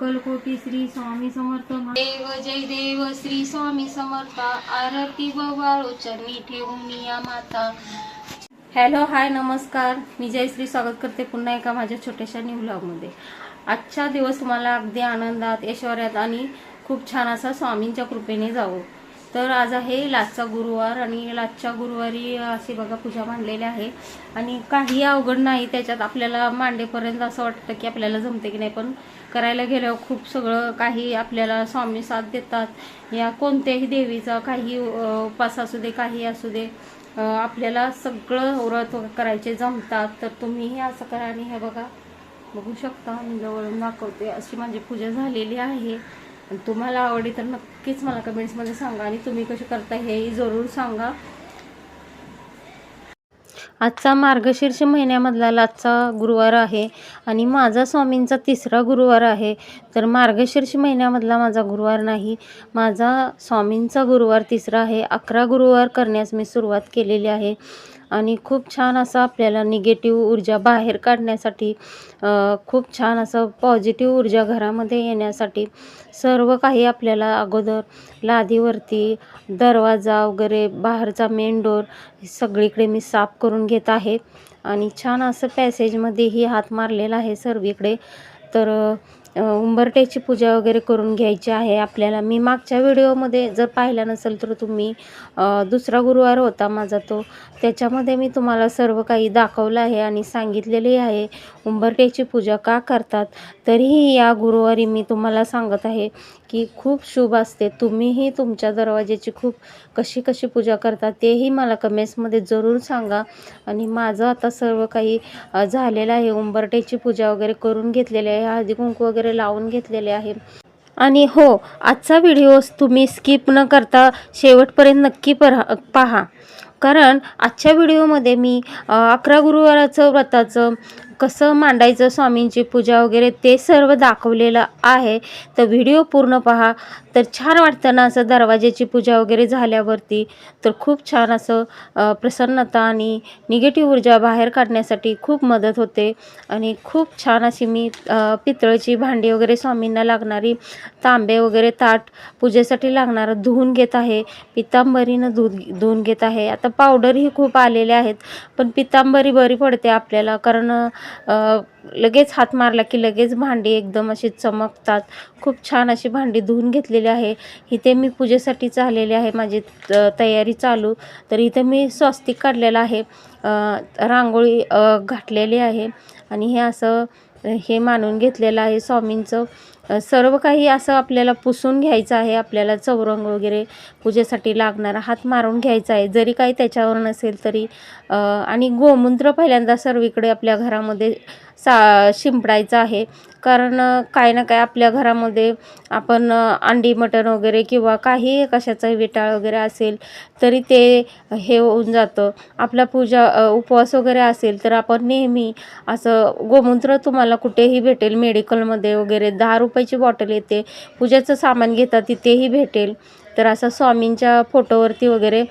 अक्कलकोटी श्री स्वामी समर्थ देव जय देव श्री स्वामी समर्थ आरती वाळू चरणी ठेवून या माता. हॅलो हाय नमस्कार. मी जयश्री स्वागत करते पुन्हा एका माझ्या छोट्याशा न्यू ब्लॉगमध्ये आजचा दिवस तुम्हाला अगदी आनंदात ऐश्वर्यात आणि खूप छान असा स्वामींच्या कृपेने जावो. तर आज आहे लाचचा गुरुवार आणि लाचच्या गुरुवारी अशी बघा पूजा मांडलेली आहे. आणि काही अवघड नाही त्याच्यात आपल्याला मांडेपर्यंत असं वाटतं की आपल्याला जमते की नाही पण करायला गेल्यावर खूप सगळं काही आपल्याला स्वामी साथ देतात. या कोणत्याही देवीचा काही उपास असू दे काही असू दे आपल्याला सगळं व्रत करायचे जमतात. तर तुम्हीही असं करा आणि हे बघा बघू शकता मी जवळून दाखवते. अशी माझी पूजा झालेली आहे. आणि तुम्हाला आवडली तर नक्कीच मला कमेंट्समध्ये सांगा आणि तुम्ही कशी करता हेही जरूर सांगा. आजचा मार्गशीर्ष महिन्यामधला लाजचा गुरुवार आहे आणि माझा स्वामींचा तिसरा गुरुवार आहे. तर मार्गशीर्ष महिन्यामधला माझा गुरुवार नाही माझा स्वामींचा गुरुवार तिसरा आहे. अकरा गुरुवार करण्यास मी सुरुवात केलेली आहे. आणि खूप छान असं आपल्याला निगेटिव्ह ऊर्जा बाहेर काढण्यासाठी खूप छान असं पॉझिटिव्ह ऊर्जा घरामध्ये येण्यासाठी सर्व काही आपल्याला अगोदर लादीवरती दरवाजा वगैरे बाहेरचा मेन डोर सगळीकडे मी साफ करून घेत आहे. आणि छान असं पॅसेजमध्येही हात मारलेला आहे सर्वीकडे. तर उंबरट्याची पूजा वगैरे करून घ्यायची आहे आपल्याला. मी मागच्या व्हिडिओमध्ये जर पाहिला नसेल तर तुम्ही दुसरा गुरुवार होता माझा तो. त्याच्यामध्ये मी तुम्हाला सर्व काही दाखवलं आहे आणि सांगितलेले आहे. उंबरट्याची पूजा का करतात? तरीही या गुरुवारी मी तुम्हाला सांगत आहे की खूप शुभ असते. तुम्हीही तुमच्या दरवाज्याची खूप कशी कशी पूजा करता तेही मला कमेंट्समध्ये जरूर सांगा. आणि माझं आता सर्व काही झालेलं आहे. उंबरट्याची पूजा वगैरे करून घेतलेली आहे. हळदी कुंकू वगैरे लावून घेतलेले आहे. आणि हो आजचा व्हिडिओ तुम्ही स्किप न करता शेवटपर्यंत नक्की पहा पहा. कारण आजच्या व्हिडिओमध्ये मी अकरा गुरुवाराचं व्रताचं कसं मांडायचं स्वामींची पूजा वगैरे ते सर्व दाखवलेलं आहे. तर व्हिडिओ पूर्ण पहा. तर छान वाटतं ना असं दरवाज्याची पूजा वगैरे झाल्यावरती. तर खूप छान असं प्रसन्नता आणि निगेटिव्ह ऊर्जा बाहेर काढण्यासाठी खूप मदत होते. आणि खूप छान अशी मी पितळची भांडी वगैरे स्वामींना लागणारी तांबे वगैरे ताट पूजेसाठी लागणारं धुवून घेत आहे. पितांबरीनं धु धुवून घेत आहे. आता पावडरही खूप आलेले आहेत. पण पितांबरी बरी पडते आपल्याला. कारण लगेच हात मारला की लगेच भांडी एकदम अशी चमकतात. खूप छान अशी भांडी धुवून घेतलेली आहे. इथे मी पूजेसाठी चाललेली आहे. माझी त- तयारी चालू. तर इथे मी स्वस्तिक काढलेलं आहे. रांगोळी घातलेली आहे. आणि हे असं हे मानून घेतलेलं आहे स्वामींचं. सर्व काही असं आपल्याला पुसून घ्यायचं आहे आपल्याला चौरंग वगैरे पूजेसाठी लागणारा हात मारून घ्यायचा आहे. जरी काही त्याच्यावर नसेल तरी आणि गोमूत्र पहिल्यांदा सर्वीकडे आपल्या घरामध्ये सा शिंपडायचं आहे. कारण काय ना काय आपल्या घरामध्ये आपण अंडी मटण वगैरे किंवा काही कशाचा विटाळ वगैरे असेल तरी ते हे होऊन जातं. आपला पूजा उपवास वगैरे असेल तर आपण नेहमी असं गोमूत्र तुम्हाला कुठेही भेटेल. मेडिकलमध्ये वगैरे दहा रुपयाची बॉटल येते. पूजेचं सामान घेतात तिथेही भेटेल. तर असा स्वामींच्या फोटोवरती वगैरे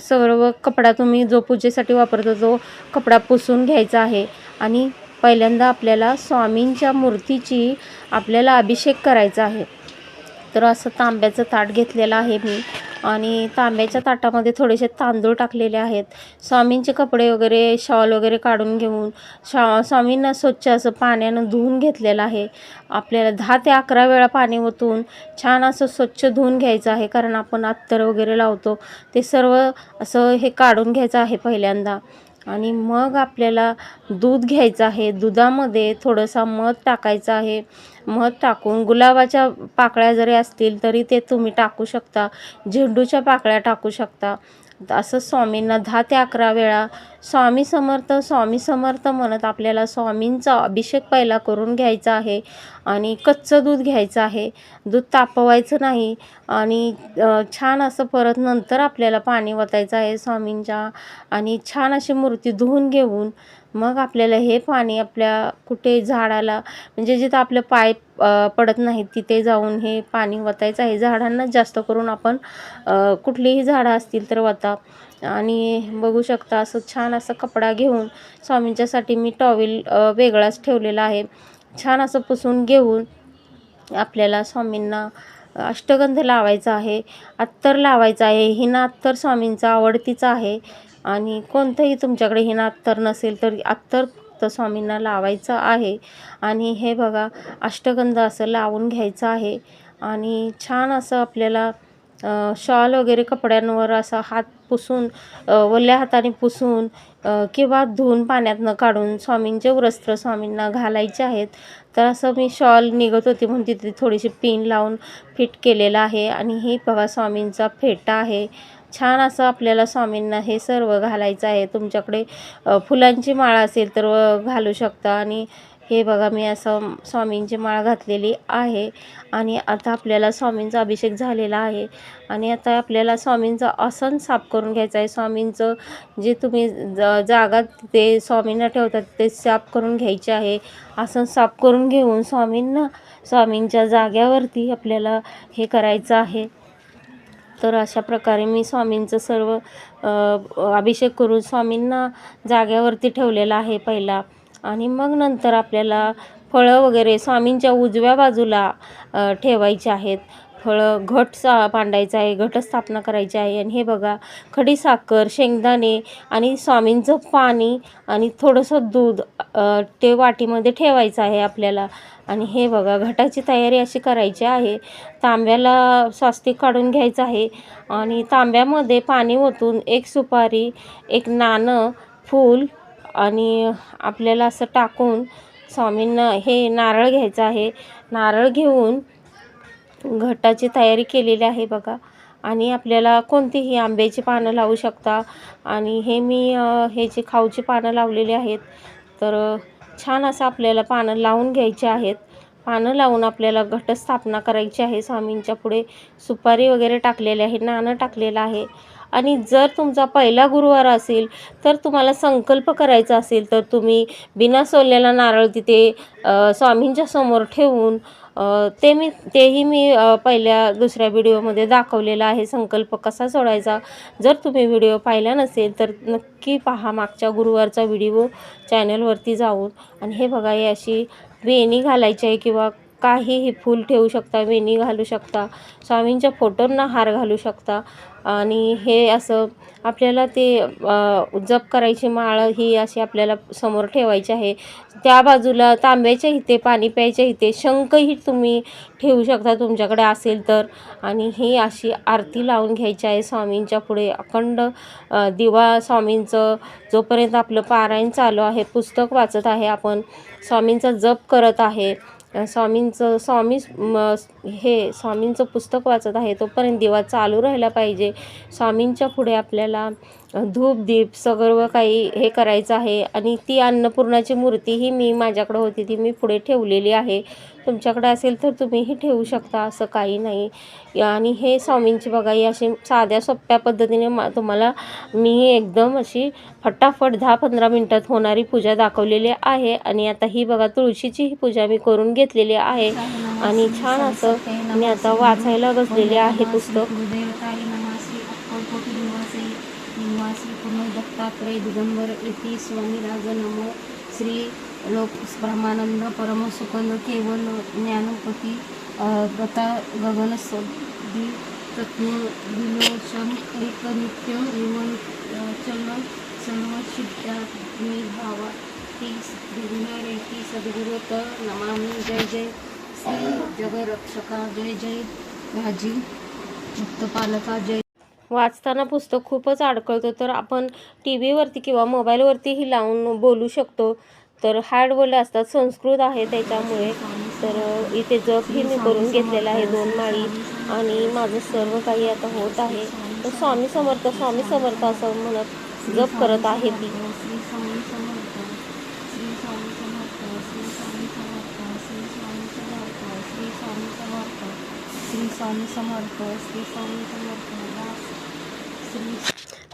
सर्व कपडा तुम्ही जो पूजेसाठी वापरतो तो कपडा पुसून घ्यायचा आहे. आणि पहिल्यांदा आपल्याला स्वामींच्या मूर्तीची आपल्याला अभिषेक करायचा आहे. तर असं तांब्याचं ताट घेतलेलं आहे मी. आणि तांब्याच्या ताटामध्ये थोडेसे तांदूळ टाकलेले आहेत. स्वामींचे कपडे वगैरे शॉल वगैरे काढून घेऊन शा स्वामींना स्वच्छ असं पाण्यानं धुवून घेतलेलं आहे. आपल्याला दहा ते अकरा वेळा पाणी ओतून छान असं स्वच्छ धुवून घ्यायचं आहे. कारण आपण अत्तर वगैरे लावतो. ते सर्व असं हे काढून घ्यायचं आहे पहिल्यांदा. आणि मग आपल्याला दूध घ्यायचं आहे. दुधामध्ये थोडंसं मध टाकायचं आहे. मध टाकून गुलाबाच्या पाकळ्या जरी असतील तरी ते तुम्ही टाकू शकता. झेंडूच्या पाकळ्या टाकू शकता. असं स्वामींना दहा ते अकरा वेळा स्वामी समर्थ स्वामी समर्थ म्हणत आपल्याला स्वामींचा अभिषेक पहिला करून घ्यायचा आहे आणि कच्चं दूध घ्यायचं आहे. दूध तापवायचं नाही आणि छान असं परत नंतर आपल्याला पाणी ओतायचं आहे स्वामींच्या आणि छान अशी मूर्ती धुवून घेऊन मग आपल्याला हे पाणी आपल्या कुठे झाडाला म्हणजे जिथं आपलं पाय पडत नाहीत तिथे जाऊन हे पाणी वतायचं आहे. झाडांना जास्त करून आपण कुठलीही झाडं असतील तर वता. आणि बघू शकता असं छान असं कपडा घेऊन स्वामींच्यासाठी मी टॉवेल वेगळाच ठेवलेला आहे. छान असं पुसून घेऊन आपल्याला स्वामींना अष्टगंध लावायचा आहे अत्तर लावायचं आहे. हिना अत्तर स्वामींचा आवडतीचा आहे. आणि कोणतंही तुमच्याकडे हिना अत्तर नसेल तर अत्तर तर स्वामींना लावायचं आहे. आणि हे बघा अष्टगंध असं लावून घ्यायचं आहे. आणि छान असं आपल्याला शॉल वगैरे कपड्यांवर असा हात पुसून वल्या ओल्या हाताने पुसून किंवा धुवून पाण्यातनं काढून स्वामींचे वस्त्र स्वामींना घालायचे आहेत. तर असं मी शॉल निघत होती म्हणून तिथे थोडीशी पिन लावून फिट केलेलं आहे. आणि हे बघा स्वामींचा फेटा आहे. छान असं आपल्याला स्वामींना हे सर्व घालायचं आहे. तुमच्याकडे फुलांची माळ असेल तर घालू शकता. आणि हे बघा मी असं स्वामींची माळ घातलेली आहे. आणि आता आपल्याला स्वामींचा अभिषेक झालेला आहे. आणि आता आपल्याला स्वामींचं आसन साफ करून घ्यायचं आहे. स्वामींचं जे तुम्ही ज जागा ते स्वामींना ठेवतात ते साफ करून घ्यायचे आहे. आसन साफ करून घेऊन स्वामींना स्वामींच्या जाग्यावरती आपल्याला हे करायचं आहे. तर अशा प्रकारे मी स्वामींचं सर्व अभिषेक करून स्वामींना जाग्यावरती ठेवलेला आहे पहिला. आणि मग नंतर आपल्याला फळं वगैरे स्वामींच्या उजव्या बाजूला ठेवायची ठेवायचे आहेत. फळं घट सा मांडायचं आहे घटस्थापना करायची आहे. आणि हे बघा खडीसाखर शेंगदाणे आणि स्वामींचं पाणी आणि थोडंसं दूध ते वाटीमध्ये ठेवायचं आहे आपल्याला. आणि हे बघा घटाची तयारी अशी करायची आहे. तांब्याला स्वास्तिक काढून घ्यायचं आहे. आणि तांब्यामध्ये पाणी ओतून एक सुपारी एक नाणं फूल आणि आपल्याला असं टाकून स्वामींना हे नारळ घ्यायचं आहे. नारळ घेऊन घटाची तयारी केलेली आहे बघा. आणि आपल्याला कोणतीही आंब्याची पानं लावू शकता. आणि हे मी हे जे खाऊची पानं लावलेली आहेत तर छान असं आपल्याला पानं लावून घ्यायची आहेत. पानं लावून आपल्याला घटस्थापना करायची आहे. स्वामींच्या पुढे सुपारी वगैरे टाकलेले आहे नाणं टाकलेलं आहे. आणि जर तुमचा पहिला गुरुवार असेल तर तुम्हाला संकल्प करायचा असेल तर तुम्ही बिना सोललेला नारळ तिथे स्वामींच्या समोर ठेवून ते मी तेही मी पहिल्या दुसऱ्या व्हिडिओमध्ये दाखवलेलं आहे. संकल्प कसा सोडायचा? जर तुम्ही व्हिडिओ पाहिला नसेल तर नक्की पहा मागच्या गुरुवारचा व्हिडिओ चॅनलवरती जाऊन. आणि हे बघा ही अशी वेणी घालायची आहे किंवा काहीही फूल ठेवू शकता वेणी घालू शकता स्वामींच्या फोटोंना हार घालू शकता. आणि हे असं आपल्याला ते जप करायची माळ ही अशी आपल्याला समोर ठेवायची आहे. त्या बाजूला तांब्याच्या इथे पाणी प्यायच्या इथे शंखही तुम्ही ठेवू शकता तुमच्याकडे असेल तर. आणि ही अशी आरती लावून घ्यायची आहे स्वामींच्या पुढे. अखंड दिवा स्वामींचं जोपर्यंत आपलं पारायण चालू आहे पुस्तक वाचत आहे आपण स्वामींचा जप करत आहे. स्वामींचं स्वामी हे स्वामींचं पुस्तक वाचत आहे तोपर्यंत दिवा चालू राहिला पाहिजे. स्वामींच्या पुढे आपल्याला धूप दीप सर्व काही हे करायचं आहे. आणि ती अन्नपूर्णाची मूर्तीही मी माझ्याकडं होती ती मी पुढे ठेवलेली आहे. तुमच्याकडे असेल तर तुम्हीही ठेवू शकता असं काही नाही. आणि हे स्वामींची बघा ही अशी साध्या सोप्या पद्धतीने मा तुम्हाला मी एकदम अशी फटाफट दहा पंधरा मिनटात होणारी पूजा दाखवलेली आहे. आणि आता ही बघा तुळशीची ही पूजा मी करून घेतलेली आहे. आणि छान असं मी आता वाचायला बसलेले आहे पुस्तक गुरुदेवताय नमः श्री अक्कलकोटी निवासी पूर्ण दत्तात्रय दिगंबर इति स्वामीराज नमो श्री लोक ब्रह्मानंद परमसुखंद केवल ज्ञानपती गता गगन सदी तत्व विलोचन एक नित्य एवं चल सर्व शिद्धा भावा ती सद्गुरु सद्गुरुत नमामी जय जय श्री जगरक्षका जय जय भाजी मुक्तपालका जय वाचताना पुस्तक खूपच अडकळतं. तर आपण टी व्हीवरती किंवा मोबाईलवरतीही लावून बोलू शकतो. तर हार्ड वर्ड असतात संस्कृत आहे त्याच्यामुळे. तर इथे जपही मी करून घेतलेलं आहे दोन माळी. आणि माझं सर्व काही आता होत आहे. तर स्वामी समर्थ स्वामी समर्थ असं म्हणत जप करत आहे ती श्री स्वामी समर्थ श्री स्वामी समर्थ श्री स्वामी समर्थ.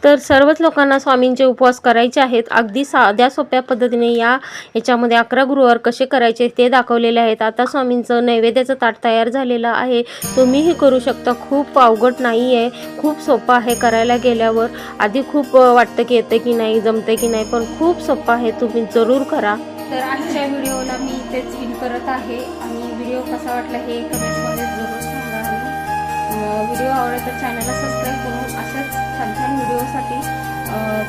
तर सर्वच लोकांना स्वामींचे उपवास करायचे आहेत. अगदी साध्या सोप्या पद्धतीने या याच्यामध्ये अकरा गुरुवार कसे करायचे ते दाखवलेले आहेत. आता स्वामींचं नैवेद्याचं ताट तयार झालेलं आहे. तुम्हीही करू शकता. खूप अवघड नाही आहे खूप सोपं आहे करायला गेल्यावर. आधी खूप वाटतं की येतं की नाही जमतं की नाही पण खूप सोपं आहे. तुम्ही जरूर करा. तर आजच्या व्हिडिओला मी इथेच इन करत आहे. आणि व्हिडिओ कसा वाटला हे कमेंटमध्ये जरूर व्हिडिओ आवडला तर चॅनलला सबस्क्राईब करून अशाच छान छान व्हिडिओसाठी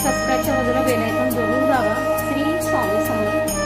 सबस्क्राईबच्या बाजूला बेलायकॉन जरूर दाबा. श्री स्वामी समर्थ.